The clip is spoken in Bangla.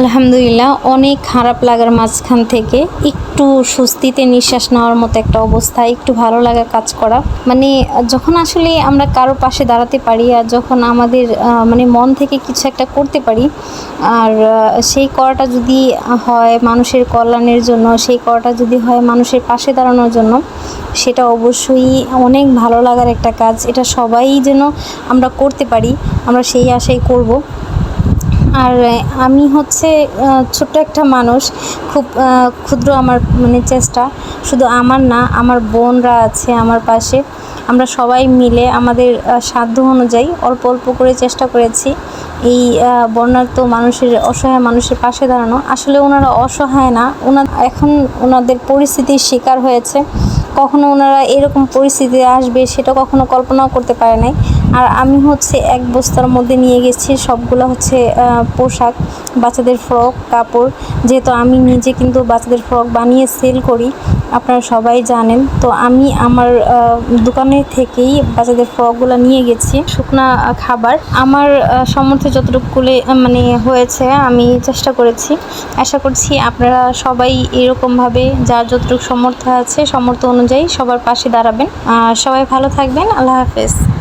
আলহামদুলিল্লাহ, অনেক খারাপ লাগার মাঝখান থেকে একটু স্বস্তিতে নিঃশ্বাস নেওয়ার মতো একটা অবস্থা, একটু ভালো লাগা কাজ করা। মানে যখন আসলে আমরা কারও পাশে দাঁড়াতে পারি আর যখন আমাদের মানে মন থেকে কিছু একটা করতে পারি, আর সেই করাটা যদি হয় মানুষের কল্যাণের জন্য, সেই করাটা যদি হয় মানুষের পাশে দাঁড়ানোর জন্য, সেটা অবশ্যই অনেক ভালো লাগার একটা কাজ। এটা সবাই যেন আমরা করতে পারি, আমরা সেই আশাই করব। আর আমি হচ্ছে ছোট্ট একটা মানুষ, খুব ক্ষুদ্র আমার মানে চেষ্টা। শুধু আমার না, আমার বোনরা আছে আমার পাশে। আমরা সবাই মিলে আমাদের সাধ্য অনুযায়ী অল্প অল্প করে চেষ্টা করেছি এই বন্যার্ত মানুষের, অসহায় মানুষের পাশে দাঁড়ানো। আসলে ওনারা অসহায় না, ওনার, এখন ওনাদের পরিস্থিতির শিকার হয়েছে। কখনো ওনারা এরকম পরিস্থিতি আসবে, সেটা কখনো কল্পনাও করতে পারে নাই। আর আমি হচ্ছে এক বস্তার মধ্যে নিয়ে গেছি সবগুলো হচ্ছে পোশাক বাচ্চাদের ফ্রক কাপড়। যেহেতু আমি নিজে কিন্তু বাচ্চাদের ফ্রক বানিয়ে সেল করি আপনারা সবাই জানেন। তো আমি আমার আহ, দোকানে থেকেই বাচ্চাদের ফ্রকগুলো নিয়ে গেছি। শুকনা খাবার। আমার সামর্থ্যে যতটুকু মানে হয়েছে আমি চেষ্টা করেছি। আশা করছি আপনারা সবাই এরকমভাবে যার যতটুকু সামর্থ্য আছে সমর্থ অনুযায়ী সবার পাশে দাঁড়াবেন। সবাই ভালো থাকবেন। আল্লাহ হাফেজ।